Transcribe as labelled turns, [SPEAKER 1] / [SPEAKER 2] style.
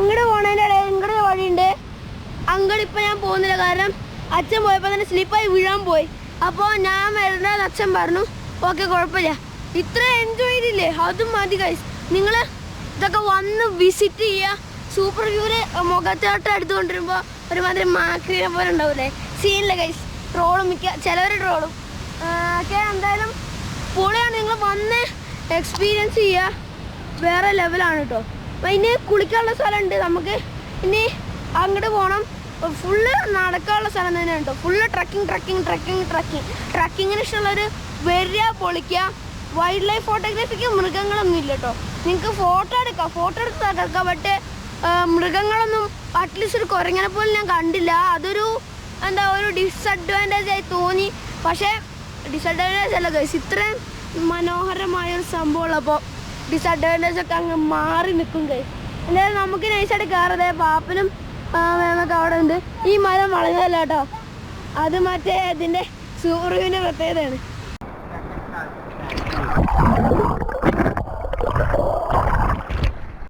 [SPEAKER 1] അങ്ങോട്ട് പോണതിന്റെ ഇടയിൽ വഴിയുണ്ട്. അങ്ങോട്ട് ഇപ്പം ഞാൻ പോകുന്നില്ല. കാരണം അച്ഛൻ പോയപ്പോൾ തന്നെ സ്ലിപ്പായി വീഴാൻ പോയി. അപ്പോൾ ഞാൻ വരണ്ടെന്ന് അച്ഛൻ പറഞ്ഞു. ഓക്കെ കുഴപ്പമില്ല. ഇത്ര എൻജോയ് ചെയ്തില്ലേ? അതും മതി കൈസ് നിങ്ങൾ ഇതൊക്കെ വന്ന് വിസിറ്റ് ചെയ്യുക സൂപ്പർ വ്യൂൽ മുഖത്തോട്ട് എടുത്തുകൊണ്ടിരുമ്പോൾ ഒരുമാതിരി മാക്രീനെ പോലെ ഉണ്ടാവില്ലേ സീനിലെ കൈസ് ട്രോളും മിക്ക ചിലവർ ട്രോളും ഒക്കെ എന്തായാലും പൊളിയാണ്. നിങ്ങൾ വന്ന് എക്സ്പീരിയൻസ് ചെയ്യുക വേറെ ലെവലാണ് കേട്ടോ ഇനി കുളിക്കാനുള്ള സ്ഥലമുണ്ട്. നമുക്ക് ഇനി അങ്ങോട്ട് പോകണം ഫുള്ള് നടക്കാനുള്ള സ്ഥലം തന്നെയാണ് കേട്ടോ full trekking trekking trekking trekking ട്രക്കിങ്ങിന് ഒരു വരിക പൊളിക്കുക വൈൽഡ് ലൈഫ് ഫോട്ടോഗ്രാഫിക്ക് മൃഗങ്ങളൊന്നും ഇല്ല കേട്ടോ നിങ്ങൾക്ക് ഫോട്ടോ എടുക്കാം. ഫോട്ടോ എടുത്ത് തകർക്കാം മൃഗങ്ങളൊന്നും അറ്റ്ലീസ്റ്റ് ഒരു കുരങ്ങനെ പോലും ഞാൻ കണ്ടില്ല. അതൊരു എന്താ ഒരു ഡിസഡ്വാന്റേജ് ആയി തോന്നി. പക്ഷേ ഡിസഡ്വാന്റേജ് അല്ല ഗൈസ് ഇത്രയും മനോഹരമായ ഒരു സംഭവം ഉള്ളപ്പോൾ ഡിസഡ്വാന്റേജ് ഒക്കെ അങ്ങ് മാറി നിൽക്കും കൈ. എന്തായാലും നമുക്ക് നൈസായിട്ട് കയറതെ പാപ്പനും വേമൊക്കെ അവിടെ ഉണ്ട്. ഈ മരം വളഞ്ഞതല്ല കേട്ടോ. അത് മറ്റേ ഇതിന്റെ സൂറുവിന്റെ പ്രത്യേകതയാണ്.